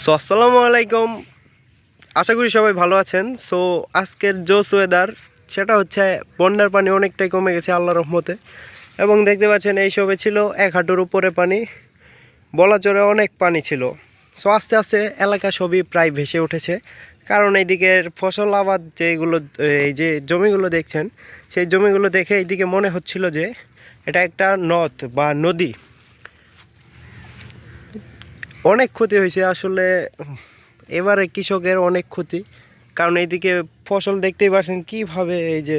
So, আসসালামু আলাইকুম। আশা করি সবাই ভালো আছেন। সো, আজকের জোস ওয়েদার সেটা হচ্ছে বন্যার পানি অনেকটাই কমে গেছে আল্লাহ রহমতে। এবং দেখতে পাচ্ছেন, এই সবে ছিল এক হাঁটুর উপরে পানি, বলা চড়ে অনেক পানি ছিল। সো, আস্তে আস্তে এলাকা সবই প্রায় ভেসে উঠেছে। কারণ এইদিকের ফসল আবাদ যেগুলো, এই যে জমিগুলো দেখছেন, সেই জমিগুলো দেখে এইদিকে মনে হচ্ছিল যে এটা একটা নদ বা নদী। অনেক ক্ষতি হয়েছে। আসলে এবারে কৃষকের অনেক ক্ষতি। কারণ এইদিকে ফসল দেখতেই পাচ্ছেন কীভাবে এই যে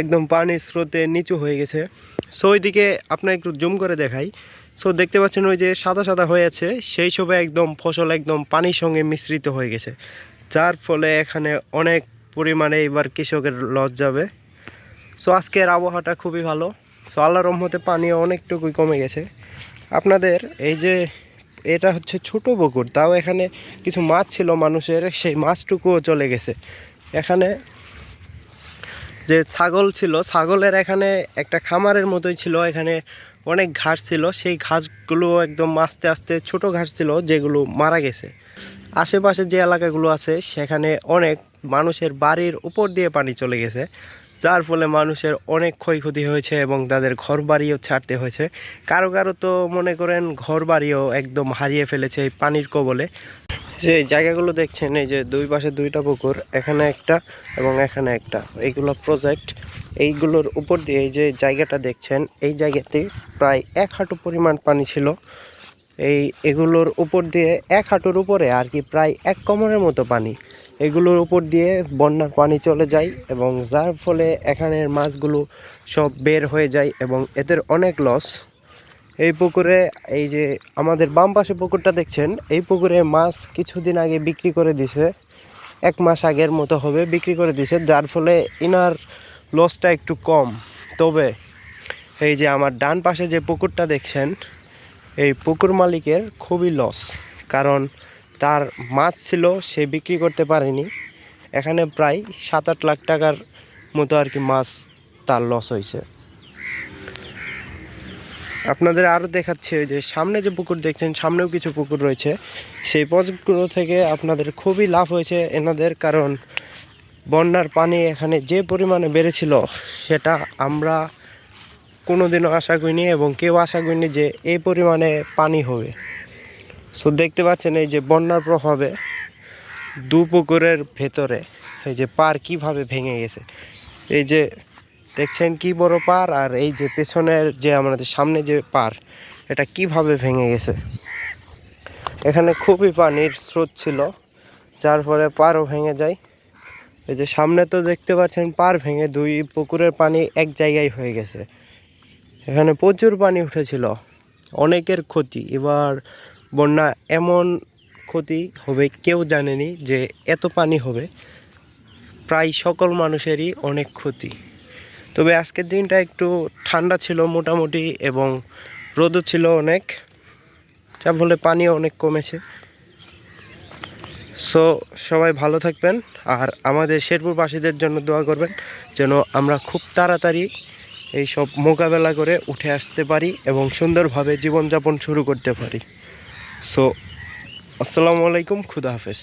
একদম পানির স্রোতে নিচু হয়ে গেছে। সো ওইদিকে আপনার একটু জুম করে দেখাই। সো দেখতে পাচ্ছেন ওই যে সাদা সাদা হয়ে আছে। সেই সবে একদম ফসল একদম পানির সঙ্গে মিশ্রিত হয়ে গেছে। যার ফলে এখানে অনেক পরিমাণে এবার কৃষকের লস যাবে। সো আজকের আবহাওয়াটা খুবই ভালো। সো আল্লাহ রহমতে পানিও অনেকটুকুই কমে গেছে। আপনাদের এই যে এটা হচ্ছে ছোট পুকুর তাও এখানে কিছু মাছ ছিল মানুষের, সেই মাছটুকুও চলে গেছে। এখানে যে ছাগল ছিল, ছাগলের এখানে একটা খামারের মতোই ছিল, এখানে অনেক ঘাস ছিল, সেই ঘাসগুলো একদম আস্তে আস্তে ছোট ঘাস ছিল, যেগুলো মারা গেছে। আশেপাশে যে এলাকাগুলো আছে, সেখানে অনেক মানুষের বাড়ির উপর দিয়ে পানি চলে গেছে। যার ফলে মানুষের অনেক ক্ষয়ক্ষতি হয়েছে এবং তাদের ঘর বাড়িও ছাড়তে হয়েছে। কারও কারও তো মনে করেন ঘর বাড়িও একদম হারিয়ে ফেলেছে এই পানির কবলে। যে জায়গাগুলো দেখছেন, এই যে দুই পাশে দুইটা পুকুর, এখানে একটা এবং এখানে একটা। এইগুলো প্রজেক্ট এইগুলোর উপর দিয়ে যে জায়গাটা দেখছেন, এই জায়গাতে প্রায় এক হাঁটু পরিমাণ পানি ছিল। এই এগুলোর উপর দিয়ে এক হাঁটুর উপরে আর কি প্রায় এক কোমরের মতো পানি। এগুলোর উপর দিয়ে বন্যার পানি চলে যায় এবং যার ফলে এখানের মাছগুলো সব বের হয়ে যায় এবং এদের অনেক লস এই পুকুরে, এই যে আমাদের বাম পাশে পুকুরটা দেখছেন, এই পুকুরে মাছ কিছুদিন আগে বিক্রি করে দিছে। এক মাস আগের মতো হবে বিক্রি করে দিছে, যার ফলে ইনার লসটা একটু কম। তবে এই যে আমার ডান পাশে যে পুকুরটা দেখছেন, এই পুকুর মালিকের খুবই লস কারণ তার মাছ ছিল, সে বিক্রি করতে পারেনি। এখানে প্রায় সাত আট লাখ টাকার মতো আর কি মাছ তার লস হয়েছে। আপনাদের আরও দেখাচ্ছে যে সামনে যে পুকুর দেখছেন, সামনেও কিছু পুকুর রয়েছে। সেই প্রজেক্টগুলো থেকে আপনাদের খুবই লাভ হয়েছে। এনাদের কারণ, বন্যার পানি এখানে যে পরিমাণে বেড়েছিল, সেটা আমরা কোনোদিনও আশা করিনি এবং কেউ আশা করিনি যে এই পরিমাণে পানি হবে। সো দেখতে পাচ্ছেন এই যে বন্যার প্রভাবে দু পুকুরের ভেতরে এই যে পার কীভাবে ভেঙে গেছে। এই যে দেখছেন কি বড় পার আর এই যে পেছনের যে আমাদের সামনে যে পার, এটা কীভাবে ভেঙে গেছে। এখানে খুবই পানির স্রোত ছিল, যার ফলে পারও ভেঙে যায়। এই যে সামনে তো দেখতে পাচ্ছেন পার ভেঙে দুই পুকুরের পানি এক জায়গায় হয়ে গেছে। এখানে প্রচুর পানি উঠেছিল, অনেকের ক্ষতি। এবার বন্যা এমন ক্ষতি হবে, কেউ জানেনি যে এত পানি হবে। প্রায় সকল মানুষেরই অনেক ক্ষতি। তবে আজকের দিনটা একটু ঠান্ডা ছিল মোটামুটি এবং রোদও ছিল অনেক, যার ফলে পানিও অনেক কমেছে। সো সবাই ভালো থাকবেন আর আমাদের শেরপুরবাসীদের জন্য দোয়া করবেন যেন আমরা খুব তাড়াতাড়ি এই সব মোকাবেলা করে উঠে আসতে পারি এবং সুন্দরভাবে জীবনযাপন শুরু করতে পারি। সো আসসালামু আলাইকুম খুদা হাফেজ